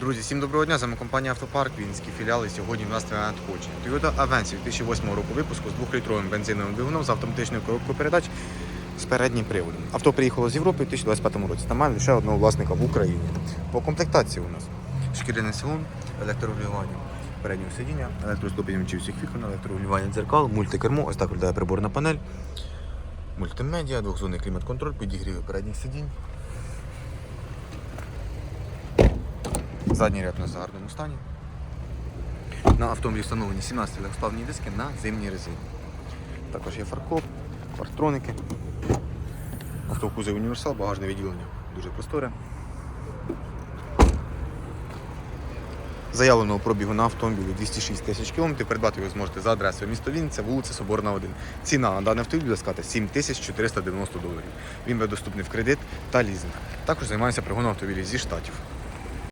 Друзі, всім доброго дня. З вами компанія Автопарк, Вінський філіал. І сьогодні у нас твоє надходження. Toyota Avensis 2008 року випуску з 2-літровим бензиновим двигуном з автоматичною коробкою передач з переднім приводом. Авто приїхало з Європи у 2025 році та має лише одного власника в Україні. По комплектації у нас шкіряний салон, електрорегулювання переднього сидіння, електроступенів всіх вікон, електрорегулювання дзеркал, мультикермо, ось так виглядає приборна панель, мультимедіа, двохзонний клімат-контроль, підігріви передніх сидінь. Задній ряд у нас в гарному стані. На автомобілі встановлені 17 легкосплавні диски на зимній резині. Також є фаркоп, парктроники. Авто універсал, багажне відділення дуже просторе. Заявленого пробігу на автомобілі 206 тисяч кілометрів. Придбати ви зможете за адресою місто Вінниця, вулиця Соборна 1. Ціна на даний автомобіль скати 7490 доларів. Він буде доступний в кредит та лізинг. Також займається пригоном автомобілів зі штатів.